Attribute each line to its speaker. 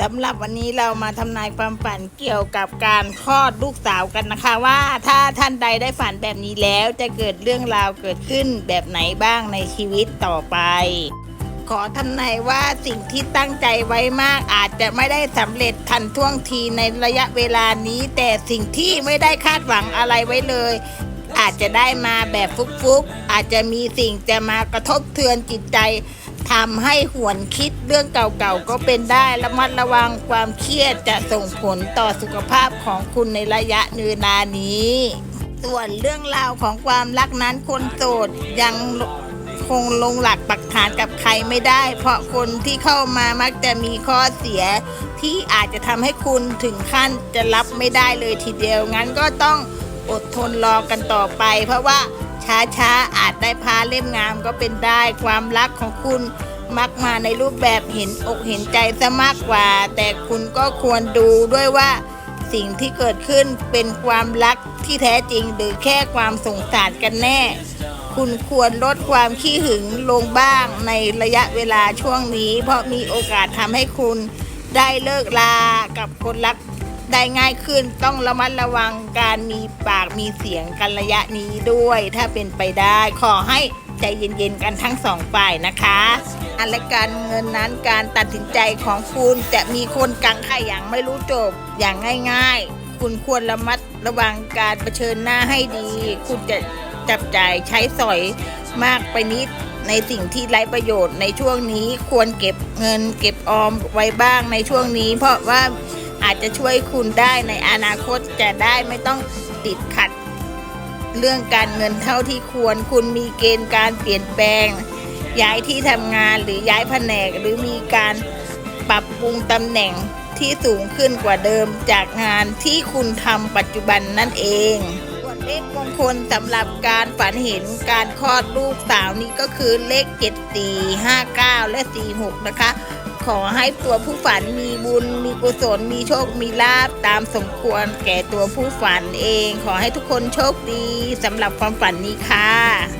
Speaker 1: สำหรับวันนี้เรามาทำนายความฝันเกี่ยวกับการคลอดลูกสาวกันนะคะ ว่าถ้าท่านใดได้ฝันแบบนี้แล้วจะเกิดเรื่องราวเกิดขึ้นแบบไหนบ้างในชีวิตต่อไป ขอทำนายว่าสิ่งที่ตั้งใจไว้มากอาจจะไม่ได้สำเร็จทันท่วงทีในระยะเวลานี้ แต่สิ่งที่ไม่ได้คาดหวังอะไรไว้เลย อาจจะได้มาแบบฟุกๆอาจจะมีสิ่งจะมากระทบเทือนจิตใจ ทำให้หวนคิดเรื่องเก่าๆก็เป็นได้ระมัดระวังความเครียดจะส่งผลต่อสุขภาพของคุณในระยะเนือนานี้ ส่วนเรื่องราวของความรักนั้นคนโสดยังคงลงหลักปักฐานกับใครไม่ได้ เพราะคนที่เข้ามามักจะมีข้อเสีย ที่อาจจะทำให้คุณถึงขั้นจะรับไม่ได้เลยทีเดียวงั้นก็ต้องอดทนรอกันต่อไป เพราะว่า ช้าๆอาจได้พาเล่มงามก็เป็นได้ ความรักของคุณมักมาในรูปแบบเห็นอกเห็นใจซะมากกว่า แต่คุณก็ควรดูด้วยว่าสิ่งที่เกิดขึ้นเป็นความรักที่แท้จริงหรือแค่ความสงสารกันแน่ คุณควรลดความขี้หึงลงบ้างในระยะเวลาช่วงนี้ เพราะมีโอกาสทำให้คุณได้เลิกลากับคนรัก ได้ง่ายขึ้นต้องระมัดระวังการมีปากมีเสียงกันระยะนี้ด้วย ถ้าเป็นไปได้ขอให้ใจเย็นๆกันทั้งสองฝ่ายนะคะอันและการเงินนั้นการตัดสินใจของคุณจะมีคนกังข่าอย่างไม่รู้จบอย่างง่าย ๆ คุณควรระมัดระวังการเผชิญหน้าให้ดี คุณจะจับจ่ายใช้สอยมากไปนิดในสิ่งที่ไร้ประโยชน์ในช่วงนี้ควรเก็บเงินเก็บออมไว้บ้างในช่วงนี้ เพราะว่า อาจจะช่วยคุณได้ในอนาคตจะได้ไม่ต้องติดขัด เรื่องการเงินเท่าที่ควร คุณมีเกณฑ์การเปลี่ยนแปลง ย้ายที่ทำงานหรือย้ายแผนกหรือมีการปรับปรุงตำแหน่งที่สูงขึ้นกว่าเดิมจากงานที่คุณทำปัจจุบันนั่นเองส่วเลขมงคลสำหรับการฝันเห็นการคลอดลูกสาวนี้ก็คือเลข 7 4 5 9 และ 46 นะคะ ขอให้ตัวผู้ฝันมีบุญ มีกุศล มีโชค มีลาบตามสมควรแก่ตัวผู้ฝันเอง ขอให้ทุกคนโชคดีสำหรับความฝันนี้ค่ะ